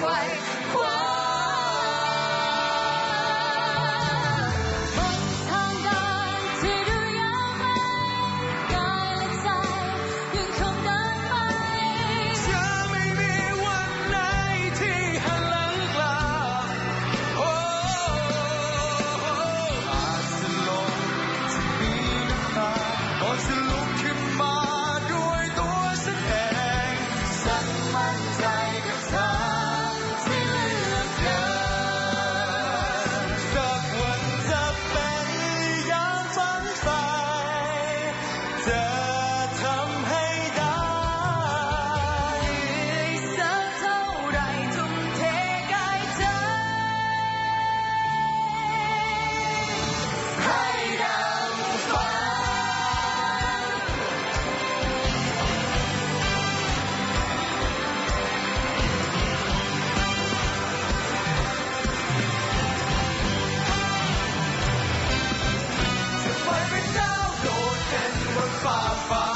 ไข บ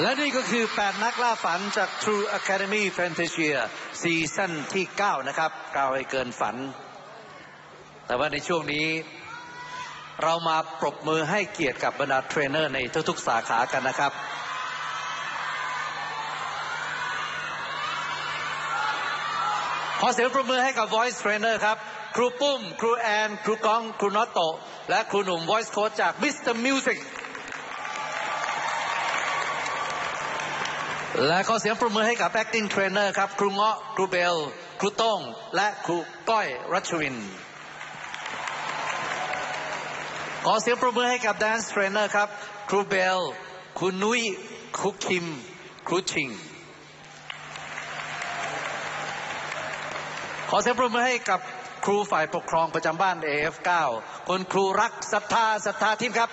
และนี่ก็คือ 8 นักล่าฝันจาก True Academy Fantasia ซีซั่นที่ 9 นะครับก้าวให้เกินฝัน แต่ว่าในช่วงนี้ เรามาปรบมือให้เกียรติกับบรรดาเทรนเนอร์ในทุกๆ สาขากันนะครับ ขอเสียงปรบมือให้กับ Voice Trainer ครับ ครูปุ้ม ครูแอน ครูก้อง ครูน็อตโต และครูหนุ่ม Voice Coach จาก Mr. Music และขอเสียงปรบมือให้กับ acting trainer ครับ ครูเงาะ ครูเบล ครูต้ง และครูก้อยรัชวิน ขอเสียงปรบมือให้กับ dance trainer ครับ ครูเบล ครูนุ้ย ครูคิม ครูชิง ขอเสียงปรบมือให้กับครูฝ่ายปกครองประจำบ้าน AF9 คุณครูรักศรัทธาศรัทธาทีมครับ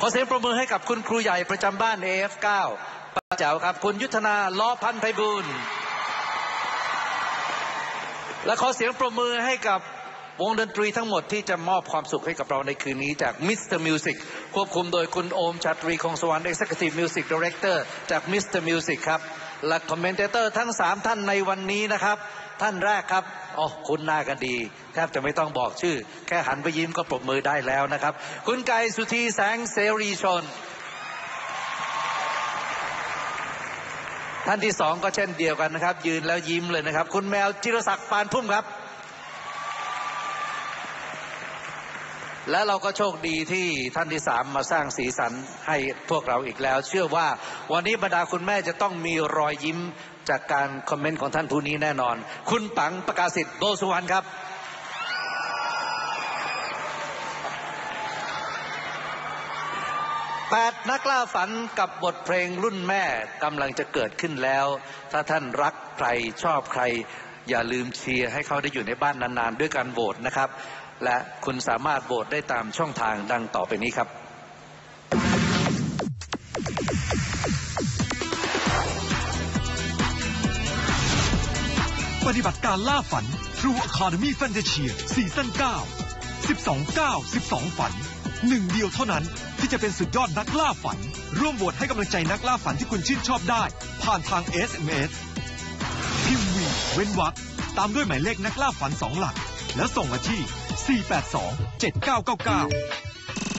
ขอเสียงประมือให้กับคุณครูใหญ่ประจำบ้าน AF9 ป้าแจ๋วครับ คุณยุทธนาล้อพันธ์ไพบูลและขอเสียงประมือให้กับวงดนตรีทั้งหมดที่จะมอบความสุขให้กับเราในคืนนี้จาก Mr. Music ควบคุมโดยคุณโอมชัตรีคงสวรรค์ Executive Music Director จาก Mr. Music ครับ และคอมเมนเตเตอร์ทั้ง3ท่านในวันนี้นะครับ ท่านแรกครับอ๋อคุณหน้ากันดี แทบจะไม่ต้องบอกชื่อ แค่หันไปยิ้มก็ปรบมือได้แล้วนะครับ คุณไก่สุธีแสงเสรีชน ท่านที่สองก็เช่นเดียวกันนะครับ ยืนแล้วยิ้มเลยนะครับ คุณแมวจิรศักดิ์ปานพุ่มครับ และเราก็โชคดีที่ท่านที่สามมาสร้างสีสันให้พวกเราอีกแล้ว เชื่อว่าวันนี้บรรดาคุณแม่จะต้องมีรอยยิ้มจากการคอมเมนต์ของท่านผู้นี้แน่นอน คุณปังประกาศสิทธิ์โบสุวรรณครับแปดนักล่าฝันกับบทเพลงรุ่นแม่กำลังจะเกิดขึ้นแล้ว ถ้าท่านรักใครชอบใคร อย่าลืมเชียร์ให้เขาได้อยู่ในบ้านนานๆ ด้วยการโหวตนะครับ และคุณสามารถโหวตได้ตามช่องทางดังต่อไปนี้ครับปฏิบัติการล่าฝัน True Academy Fantasia ซีซั่น9 12 9 12 ฝัน หนึ่งเดียวเท่านั้นที่จะเป็นสุดยอดนักล่าฝัน ร่วมโหวตให้กำลังใจนักล่าฝันที่คุณชื่นชอบได้ ผ่านทาง SMS เว้นวรรคตามด้วยหมายเลขนักล่าฝัน 2 หลัก แล้วส่งมาที่ 482 7999